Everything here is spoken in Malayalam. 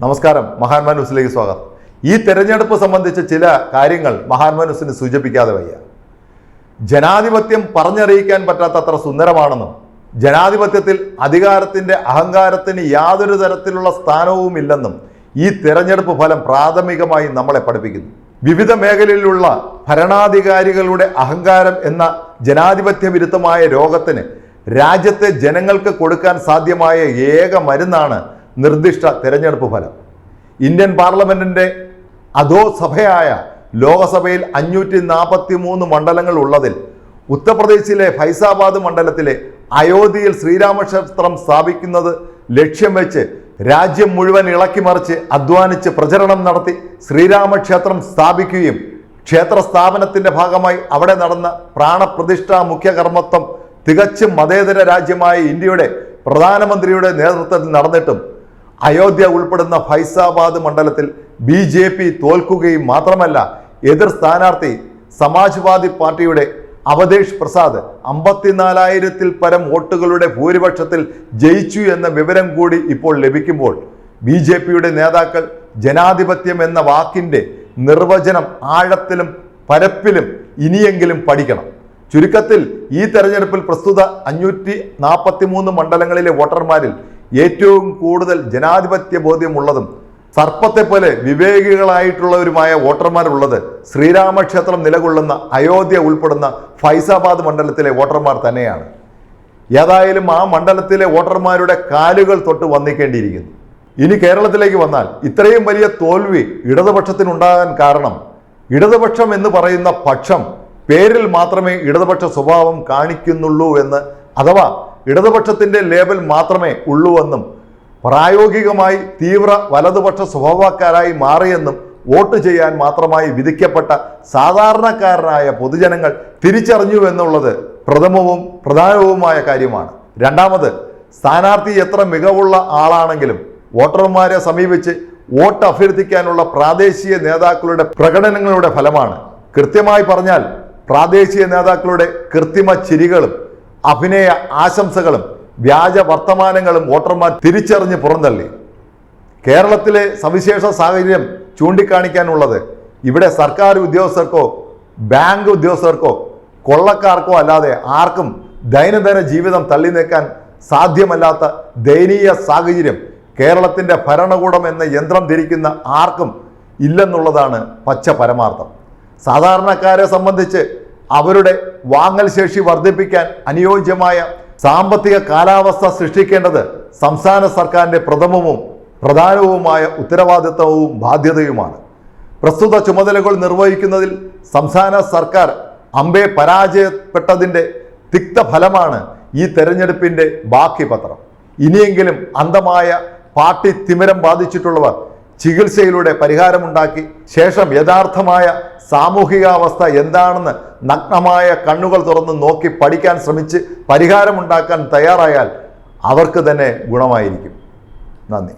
നമസ്കാരം മഹാന്മാ ന്യൂസിലേക്ക് സ്വാഗതം. ഈ തെരഞ്ഞെടുപ്പ് സംബന്ധിച്ച ചില കാര്യങ്ങൾ മഹാന്മാ ന്യൂസിന് സൂചിപ്പിക്കാതെ വയ്യ. ജനാധിപത്യം പറഞ്ഞറിയിക്കാൻ പറ്റാത്തത്ര സുന്ദരമാണെന്നും ജനാധിപത്യത്തിൽ അധികാരത്തിന്റെ അഹങ്കാരത്തിന് യാതൊരു തരത്തിലുള്ള സ്ഥാനവുമില്ലെന്നും ഈ തെരഞ്ഞെടുപ്പ് ഫലം പ്രാഥമികമായി നമ്മളെ പഠിപ്പിക്കുന്നു. വിവിധ മേഖലയിലുള്ള ഭരണാധികാരികളുടെ അഹങ്കാരം എന്ന ജനാധിപത്യ വിരുദ്ധമായ രോഗത്തിന് രാജ്യത്തെ ജനങ്ങൾക്ക് കൊടുക്കാൻ സാധ്യമായ ഏക മരുന്നാണ് നിർദ്ദിഷ്ട തെരഞ്ഞെടുപ്പ് ഫലം. ഇന്ത്യൻ പാർലമെന്റിന്റെ അധോസഭയായ ലോകസഭയിൽ അഞ്ഞൂറ്റി നാൽപ്പത്തി മൂന്ന് മണ്ഡലങ്ങൾ ഉള്ളതിൽ ഉത്തർപ്രദേശിലെ ഫൈസാബാദ് മണ്ഡലത്തിലെ അയോധ്യയിൽ ശ്രീരാമക്ഷേത്രം സ്ഥാപിക്കുന്നത് ലക്ഷ്യം വെച്ച് രാജ്യം മുഴുവൻ ഇളക്കിമറിച്ച് അധ്വാനിച്ച് പ്രചരണം നടത്തി ശ്രീരാമക്ഷേത്രം സ്ഥാപിക്കുകയും ക്ഷേത്ര സ്ഥാപനത്തിന്റെ ഭാഗമായി അവിടെ നടന്ന പ്രാണപ്രതിഷ്ഠാ മുഖ്യകർമ്മത്വം തികച്ചും മതേതര രാജ്യമായ ഇന്ത്യയുടെ പ്രധാനമന്ത്രിയുടെ നേതൃത്വത്തിൽ നടന്നിട്ടും അയോധ്യ ഉൾപ്പെടുന്ന ഫൈസാബാദ് മണ്ഡലത്തിൽ ബി ജെ പി തോൽക്കുകയും മാത്രമല്ല എതിർ സ്ഥാനാർത്ഥി സമാജ്വാദി പാർട്ടിയുടെ അവധേഷ് പ്രസാദ് അമ്പത്തിനാലായിരത്തിൽ പരം വോട്ടുകളുടെ ഭൂരിപക്ഷത്തിൽ ജയിച്ചു എന്ന വിവരം കൂടി ഇപ്പോൾ ലഭിക്കുമ്പോൾ ബി ജെ പിയുടെ നേതാക്കൾ ജനാധിപത്യം എന്ന വാക്കിന്റെ നിർവചനം ആഴത്തിലും പരപ്പിലും ഇനിയെങ്കിലും പഠിക്കണം. ചുരുക്കത്തിൽ ഈ തെരഞ്ഞെടുപ്പിൽ പ്രസ്തുത അഞ്ഞൂറ്റി നാൽപ്പത്തി മൂന്ന് മണ്ഡലങ്ങളിലെ വോട്ടർമാരിൽ ഏറ്റവും കൂടുതൽ ജനാധിപത്യ ബോധ്യമുള്ളതും സർപ്പത്തെ പോലെ വിവേകികളായിട്ടുള്ളവരുമായ വോട്ടർമാരുള്ളത് ശ്രീരാമക്ഷേത്രം നിലകൊള്ളുന്ന അയോധ്യ ഉൾപ്പെടുന്ന ഫൈസാബാദ് മണ്ഡലത്തിലെ വോട്ടർമാർ തന്നെയാണ്. ഏതായാലും ആ മണ്ഡലത്തിലെ വോട്ടർമാരുടെ കാലുകൾ തൊട്ട് വന്നിക്കേണ്ടിയിരിക്കുന്നു. ഇനി കേരളത്തിലേക്ക് വന്നാൽ ഇത്രയും വലിയ തോൽവി ഇടതുപക്ഷത്തിനുണ്ടാകാൻ കാരണം ഇടതുപക്ഷം എന്ന് പറയുന്ന പക്ഷം പേരിൽ മാത്രമേ ഇടതുപക്ഷ സ്വഭാവം കാണിക്കുന്നുള്ളൂ എന്ന് അഥവാ ഇടതുപക്ഷത്തിന്റെ ലേബൽ മാത്രമേ ഉള്ളൂവെന്നും പ്രായോഗികമായി തീവ്ര വലതുപക്ഷ സ്വഭാവക്കാരായി മാറിയെന്നും വോട്ട് ചെയ്യാൻ മാത്രമായി വിധിക്കപ്പെട്ട സാധാരണക്കാരനായ പൊതുജനങ്ങൾ തിരിച്ചറിഞ്ഞു എന്നുള്ളത് പ്രഥമവും പ്രധാനവുമായ കാര്യമാണ്. രണ്ടാമത് സ്ഥാനാർത്ഥി എത്ര മികവുള്ള ആളാണെങ്കിലും വോട്ടർമാരെ സമീപിച്ച് വോട്ട് അഭ്യർത്ഥിക്കാനുള്ള പ്രാദേശിക നേതാക്കളുടെ പ്രകടനങ്ങളുടെ ഫലമാണ്. കൃത്യമായി പറഞ്ഞാൽ പ്രാദേശിക നേതാക്കളുടെ കൃത്രിമ ചിരികളും അഭിനയ ആശംസകളും വ്യാജ വർത്തമാനങ്ങളും വോട്ടർമാർ തിരിച്ചറിഞ്ഞ് പുറന്തള്ളി. കേരളത്തിലെ സവിശേഷ സാഹചര്യം ചൂണ്ടിക്കാണിക്കാനുള്ളത് ഇവിടെ സർക്കാർ ഉദ്യോഗസ്ഥർക്കോ ബാങ്ക് ഉദ്യോഗസ്ഥർക്കോ കൊള്ളക്കാർക്കോ അല്ലാതെ ആർക്കും ദൈനംദിന ജീവിതം തള്ളി നീക്കാൻ സാധ്യമല്ലാത്ത ദയനീയ സാഹചര്യം കേരളത്തിന്റെ ഭരണകൂടം എന്ന യന്ത്രം ധരിക്കുന്ന ആർക്കും ഇല്ലെന്നുള്ളതാണ് പച്ച പരമാർത്ഥം. സാധാരണക്കാരെ സംബന്ധിച്ച് അവരുടെ വാങ്ങൽ ശേഷി വർദ്ധിപ്പിക്കാൻ അനുയോജ്യമായ സാമ്പത്തിക കാലാവസ്ഥ സൃഷ്ടിക്കേണ്ടത് സംസ്ഥാന സർക്കാരിന്റെ പ്രഥമവും പ്രധാനവുമായ ഉത്തരവാദിത്തവും ബാധ്യതയുമാണ്. പ്രസ്തുത ചുമതലകൾ നിർവഹിക്കുന്നതിൽ സംസ്ഥാന സർക്കാർ അമ്പെ പരാജയപ്പെട്ടതിന്റെ തിക്തഫലമാണ് ഈ തെരഞ്ഞെടുപ്പിന്റെ ബാക്കി പത്രം. ഇനിയെങ്കിലും അന്ധമായ പാർട്ടി തിമിരം ബാധിച്ചിട്ടുള്ളവർ ചികിത്സയിലൂടെ പരിഹാരമുണ്ടാക്കി ശേഷം യഥാർത്ഥമായ സാമൂഹികാവസ്ഥ എന്താണെന്ന് നഗ്നമായ കണ്ണുകൾ തുറന്ന് നോക്കി പഠിക്കാൻ ശ്രമിച്ച് പരിഹാരമുണ്ടാക്കാൻ തയ്യാറായാൽ അവർക്ക് തന്നെ ഗുണമായിരിക്കും. നന്ദി.